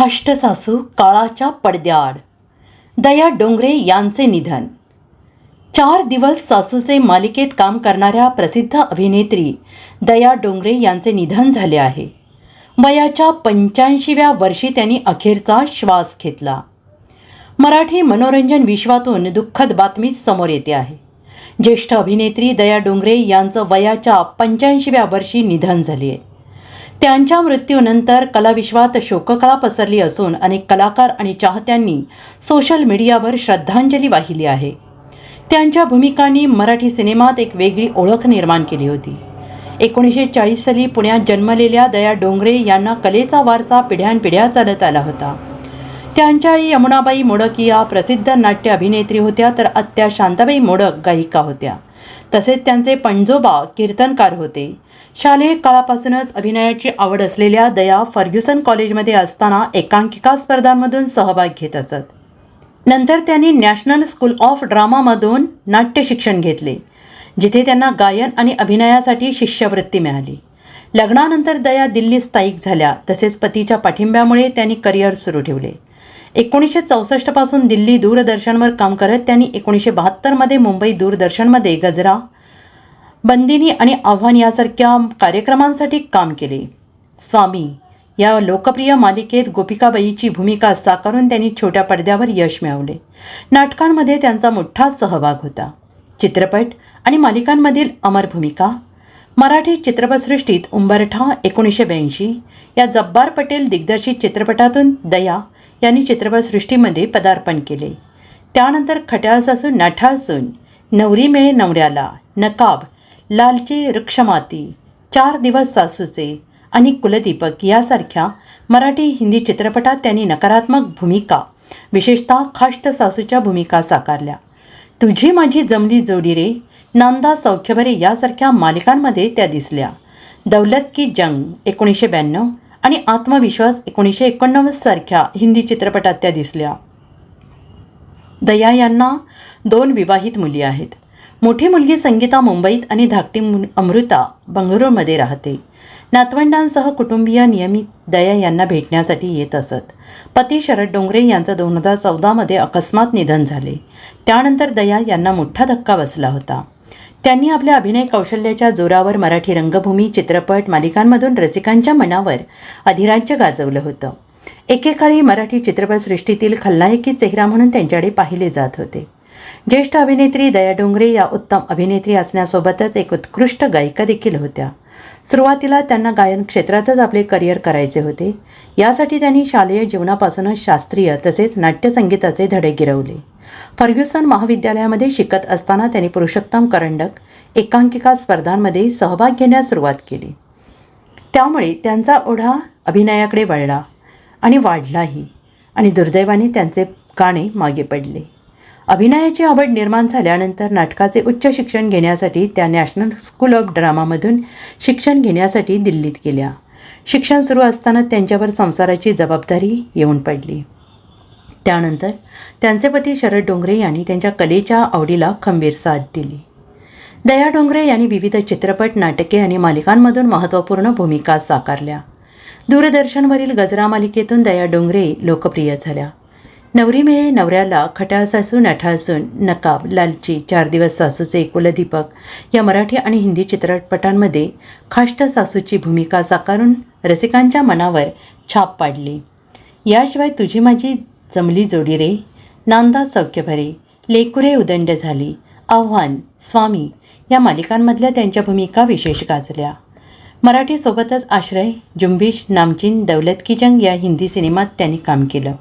खाष्ट सासू काळाच्या पडद्याआड. दया डोंगरे यांचे निधन. चार दिवस सासूचे मालिकेत काम करणाऱ्या प्रसिद्ध अभिनेत्री दया डोंगरे यांचे निधन झाले आहे. वयाच्या पंच्याऐंशीव्या वर्षी त्यांनी अखेरचा श्वास घेतला. मराठी मनोरंजन विश्वातून दुःखद बातमी समोर येते आहे. ज्येष्ठ अभिनेत्री दया डोंगरे यांचं वयाच्या पंच्याऐंशीव्या वर्षी निधन झाले आहे. त्यांच्या मृत्यूनंतर कलाविश्वात शोककळा पसरली असून अनेक कलाकार आणि चाहत्यांनी सोशल मीडियावर श्रद्धांजली वाहिली आहे. त्यांच्या भूमिकांनी मराठी सिनेमात एक वेगळी ओळख निर्माण केली होती. एकोणीसशे चाळीस साली पुण्यात जन्मलेल्या दया डोंगरे यांना कलेचा वारसा पिढ्यानपिढ्या चालत आला होता. त्यांच्या आई यमुनाबाई मोडक या प्रसिद्ध नाट्य अभिनेत्री होत्या तर आत्या शांताबाई मोडक गायिका होत्या. तसेच त्यांचे पणजोबा कीर्तनकार होते. शालेय काळापासूनच अभिनयाची आवड असलेल्या दया फर्ग्युसन कॉलेजमध्ये असताना एकांकिका स्पर्धांमधून सहभाग घेत असत. नंतर त्यांनी नॅशनल स्कूल ऑफ ड्रामामधून नाट्य शिक्षण घेतले जिथे त्यांना गायन आणि अभिनयासाठी शिष्यवृत्ती मिळाली. लग्नानंतर दया दिल्ली स्थायिक झाल्या तसेच पतीच्या पाठिंब्यामुळे त्यांनी करिअर सुरू ठेवले. एकोणीसशे चौसष्टपासून दिल्ली दूरदर्शनवर काम करत त्यांनी एकोणीसशे बहात्तरमध्ये मुंबई दूरदर्शनमध्ये गजरा बंदिनी आणि आव्हान यासारख्या कार्यक्रमांसाठी काम केले. स्वामी या लोकप्रिय मालिकेत गोपिकाबाईची भूमिका साकारून त्यांनी छोट्या पडद्यावर यश मिळवले. नाटकांमध्ये त्यांचा मोठा सहभाग होता. चित्रपट आणि मालिकांमधील अमर भूमिका मराठी चित्रपटसृष्टीत उंबरठा एकोणीसशे ब्याऐंशी या जब्बार पटेल दिग्दर्शित चित्रपटातून दया यांनी चित्रपटसृष्टीमध्ये पदार्पण केले. त्यानंतर खट्याळ सासून नठा असून नवरी मिळे नवऱ्याला नकाब लालची वृक्षमाती चार दिवस सासूचे आणि कुलदीपक यासारख्या मराठी हिंदी चित्रपटात त्यांनी नकारात्मक भूमिका विशेषतः खाष्ट सासूच्या भूमिका साकारल्या. तुझी माझी जमली जोडी रे नांदा सौख्यभरे यासारख्या मालिकांमध्ये त्या दिसल्या. दौलत की जंग एकोणीसशे ब्याण्णव आणि आत्मविश्वास एकोणीसशे एकोणनव्वद सारख्या हिंदी चित्रपटात त्या दिसल्या. दया यांना दोन विवाहित मुली आहेत. मोठी मुलगी संगीता मुंबईत आणि धाकटी अमृता बंगळुरूमध्ये राहते. नातवंडांसह कुटुंबीय नियमित दया यांना भेटण्यासाठी येत असत. पती शरद डोंगरे यांचं दोन हजार चौदामध्ये अकस्मात निधन झाले. त्यानंतर दया यांना मोठा धक्का बसला होता. त्यांनी आपल्या अभिनय कौशल्याच्या जोरावर मराठी रंगभूमी चित्रपट मालिकांमधून रसिकांच्या मनावर अधिराज्य गाजवलं होतं. एकेकाळी मराठी चित्रपटसृष्टीतील खलनायकी चेहरा म्हणून त्यांच्याकडे पाहिले जात होते. ज्येष्ठ अभिनेत्री दया डोंगरे या उत्तम अभिनेत्री असण्यासोबतच एक उत्कृष्ट गायिका देखील होत्या. सुरुवातीला त्यांना गायन क्षेत्रातच आपले करिअर करायचे होते. यासाठी त्यांनी शालेय जीवनापासूनच शास्त्रीय तसेच नाट्यसंगीताचे धडे गिरवले. फर्ग्युसन महाविद्यालयामध्ये शिकत असताना त्यांनी पुरुषोत्तम करंडक एकांकिका स्पर्धांमध्ये सहभाग घेण्यास सुरुवात केली. त्यामुळे त्यांचा ओढा अभिनयाकडे वळला आणि वाढलाही आणि दुर्दैवाने त्यांचे गाणे मागे पडले. अभिनयाची आवड निर्माण झाल्यानंतर नाटकाचे उच्च शिक्षण घेण्यासाठी त्या नॅशनल स्कूल ऑफ ड्रामामधून शिक्षण घेण्यासाठी दिल्लीत गेल्या. शिक्षण सुरू असताना त्यांच्यावर संसाराची जबाबदारी येऊन पडली. त्यानंतर त्यांचे पती शरद डोंगरे यांनी त्यांच्या कलेच्या आवडीला खंबीर साथ दिली. दया डोंगरे यांनी विविध चित्रपट नाटके आणि मालिकांमधून महत्त्वपूर्ण भूमिका साकारल्या. दूरदर्शनवरील गजरा मालिकेतून दया डोंगरे लोकप्रिय झाल्या. नवरी मिळे नवऱ्याला खट्याळ सासू नठासून नकाब लालची चार दिवस सासूचे कुलदीपक या मराठी आणि हिंदी चित्रपटांमध्ये खाष्ट सासूची भूमिका साकारून रसिकांच्या मनावर छाप पाडली. याशिवाय तुझी माझी जमली जोडी रे. नांदा सौख्यभरे लेकुरे उदंड झाली. आव्हान स्वामी या मालिकांमधल्या त्यांच्या भूमिका विशेष गाजल्या. मराठीसोबतच आश्रय जुंबिश नामचीन दौलत की जंग या हिंदी सिनेमात त्यांनी काम केलं.